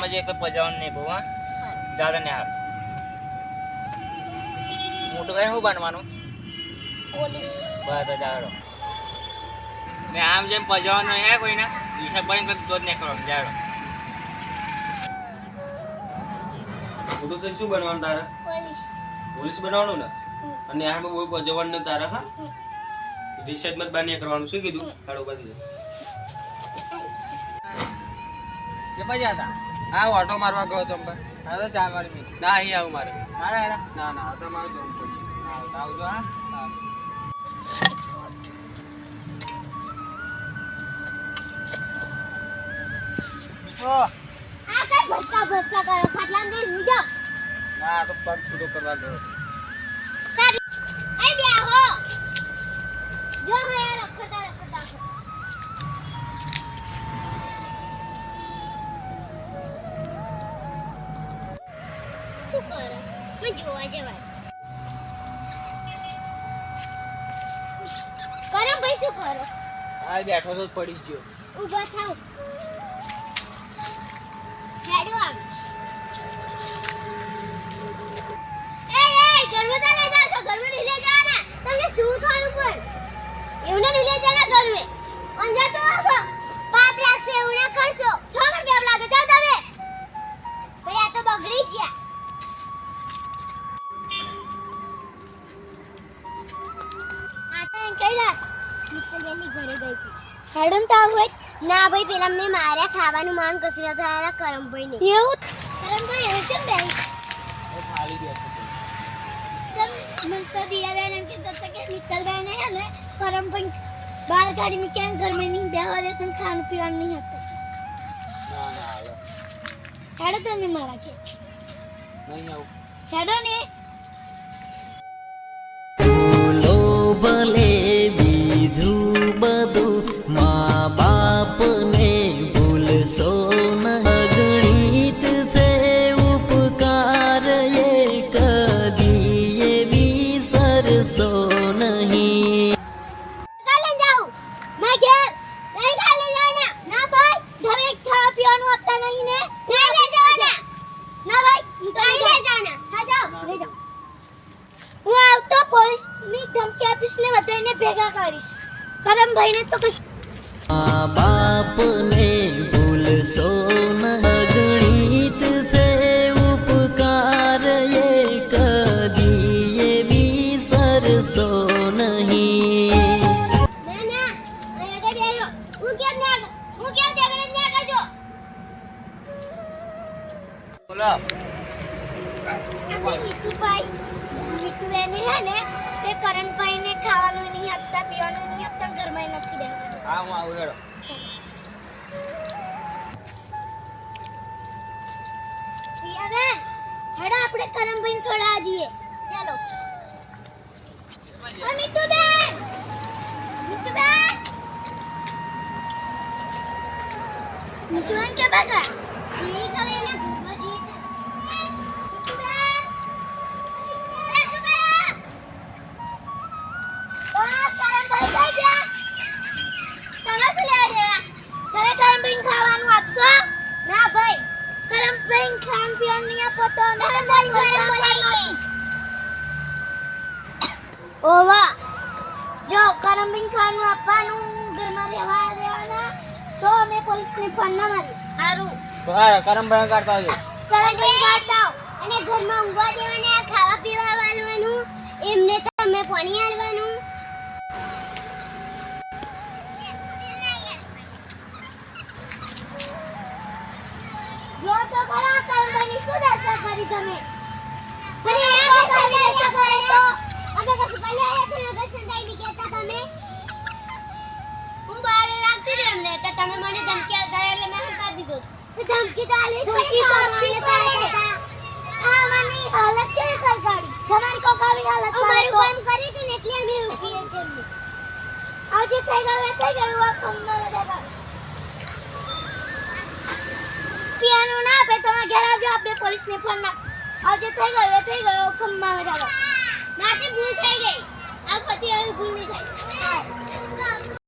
આમાં જે કોઈ પજાવાનું નહીં બહુ હા જાદા ને હાર. મોટું કઈ શું બનવાનું પોલીસ. બસ તો જાડો. ને આમ જેમ પજાવાનું હે કોઈને હિસાબ બની તો જ નહીં કરવાનું જાડો. મોટું થઈ શું બનવાનું તારે? પોલીસ. પોલીસ બનવાનું ને? અને આમાં બહુ જવાનું ને તારે હા? રિસર્ચ મત બાનિયા કરવાનું શું કીધું? હાડો બાંધી દે. કે પછી હતા. હા ઓટો મારવા ગયો તો અંબા હા તો ચાર વાળી મિનિટ ના અહીં આવું મારે. હા ના ના તો મારે જવું પડશે આવજો હા. ઓહ આ કઈ ભટકા ભટકા કરો? ખાટલા દે ઊંઘો ના તો પગ છૂટો કરવા ગયો કરો મને જોવા જવાય કરો ભાઈ શું કરો? આ બેઠો તો પડી ગયો. ઊભા થાવ. હેડન તો હોય? ના ભાઈ પેલા અમને માર્યા ખાવાનું માન કશું ના થયા કરમભાઈ ને એવું? કરમભાઈ એવું કેમ બે ખાલી બેઠો હતો. મને તો દિયાબેન એમ કહેતા હતા કે મિત્તલબેન હે ને કરમભાઈ બહાર કાઢી મૂક્યા ને બેહવા દે તને ખાવાનું પીવાનું નહીં હતા ના ના હેડો તમે મારા કે નહીં આવું. હેડો ને. જવાના હા જાઓ લઈ જાઓ. હું આવતો પોલીસની ધમકી આપીશ ને બધાને ભેગા કરીશ. કરમભાઈ ને તો કશ બાપ ને ભૂલશો ન ગણિત છે ઉપકાર એ કદી વિસરશો નહીં. ના ના આગળ બેસો હું કેમ ના હું કેમ આગળ ના કરજો? બોલો. આપણે નીતુભાઈ હે ને તે કરણભાઈ ને ખાવાનું નહીં આપતા પીવાનું નહીં આપતા ઘરમાં નથી રહેવાનું. હા હું આવું હેડો. આપણે છોડાવા જઈએ. ચાલો. નીતુબેન નીતુબેન મીઠુબેન કે બગા? નહીં કરે ને ઓવા જો કરમબીન ખાવાનું આપવાનું ઘરમાં રહેવા દેવાના તો અમે પોલીસને ફોન ના મારી સારું. તો હા કરમ ભરણ કાઢતા આવજો કરમબીન કાઢતા અને ઘરમાં ઊંઘવા દેવાના ખાવા પીવા વાળવાનું એમને તમે પાણી આલવાનું. જો તો ખરા કરમબીન શું દશા કરી તમે? અને એ તમે મને ધમકી કરે એટલે મેં હટા દીધો તો ધમકી તો આલી ધમકી તો આપી આ મને હાલત છે કરગાડી તમાર કો કાવી હાલત અમારું કામ કરી તું એટલે અમે ઉભીએ છે આજે થઈ ગયું થઈ ગયું આ કમનો દેખા પિયાનું ના આપે તમે ઘેર આવજો આપણે પોલીસને ફોન ના આજે થઈ ગયું થઈ ગયું ખમ્મા મજામાં નાથી ભૂલ થઈ ગઈ. આ પછી હવે ભૂલ નહીં થાય.